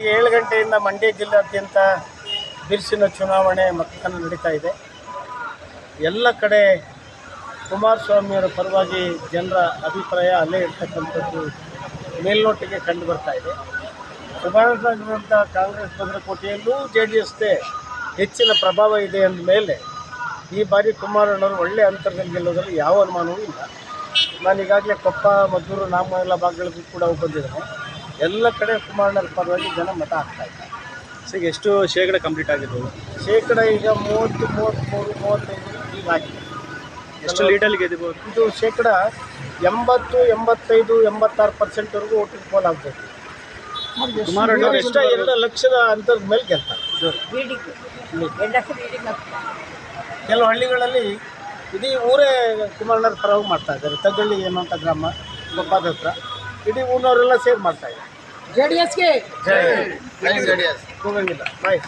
ಏಳು ಗಂಟೆಯಿಂದ ಮಂಡ್ಯ ಜಿಲ್ಲಾದ್ಯಂತ ಬಿರುಸಿನ ಚುನಾವಣೆ ಮತದಾನ ನಡೀತಾ ಇದೆ. ಎಲ್ಲ ಕಡೆ ಕುಮಾರಸ್ವಾಮಿಯವರ ಪರವಾಗಿ ಜನರ ಅಭಿಪ್ರಾಯ ಅಲ್ಲೇ ಇರ್ತಕ್ಕಂಥದ್ದು ಮೇಲ್ನೋಟಿಗೆ ಕಂಡು ಬರ್ತಾ ಇದೆ. ಸುಧಾರಿಸಿದಂಥ ಕಾಂಗ್ರೆಸ್ ಭದ್ರಕೋಟೆಯಲ್ಲೂ ಜೆ ಡಿ ಎಸ್ದೇ ಹೆಚ್ಚಿನ ಪ್ರಭಾವ ಇದೆ ಅಂದ ಮೇಲೆ ಈ ಬಾರಿ ಕುಮಾರಣ್ಣವರು ಒಳ್ಳೆಯ ಅಂತರದಲ್ಲಿ ಗೆಲ್ಲೋದ್ರಲ್ಲಿ ಯಾವ ಅನುಮಾನವೂ ಇಲ್ಲ. ನಾನು ಕೊಪ್ಪ, ಮದ್ದೂರು ನಾಮಲ್ಲ ಭಾಗಗಳಿಗೂ ಕೂಡ ಬಂದಿದ್ದೇನೆ ಎಲ್ಲ ಕಡೆ ಕುಮಾರಣ್ಣರ ಪರವಾಗಿ ಜನ ಮತ ಹಾಕ್ತಾ ಇದ್ದಾರೆ. ಸೊ ಈಗ ಎಷ್ಟು ಶೇಕಡ ಕಂಪ್ಲೀಟ್ ಆಗಿದ್ದವು ಶೇಕಡ ಈಗ ಮೂವತ್ತು ಮೂವತ್ತ್ಮೂರು ಮೂವತ್ತೈದು ಈಗ ಆಗಿದೆ. ಎಷ್ಟು ಲೀಡಲ್ಲಿ ಗೆದ್ದಬಹುದು ಇದು ಶೇಕಡ ಎಂಬತ್ತು ಎಂಬತ್ತೈದು ಎಂಬತ್ತಾರು ಪರ್ಸೆಂಟ್ವರೆಗೂ ಓಟಿಂಗ್ ಪೋಲ್ ಆಗ್ಬೇಕು ಎರಡು ಲಕ್ಷದ ಅಂತರದ ಮೇಲೆ ಗೆಲ್ತಾರೆ. ಕೆಲವು ಹಳ್ಳಿಗಳಲ್ಲಿ ಇಡೀ ಊರೇ ಕುಮಾರಣ್ಣರ ಪರವಾಗಿ ಮಾಡ್ತಾ ಇದ್ದಾರೆ. ಏನು ಅಂತ ಗ್ರಾಮ ಗೊಪ್ಪಾದ ಹತ್ರ ಇಡೀ ಊರಿನವರೆಲ್ಲ ಸೇರಿ ಮಾಡ್ತಾ ಇದ್ದಾರೆ. ಜೆ ಡಿ ಎಸ್ಗೆ ಹೋಗಂಗಿಲ್ಲ ಬಾಯ್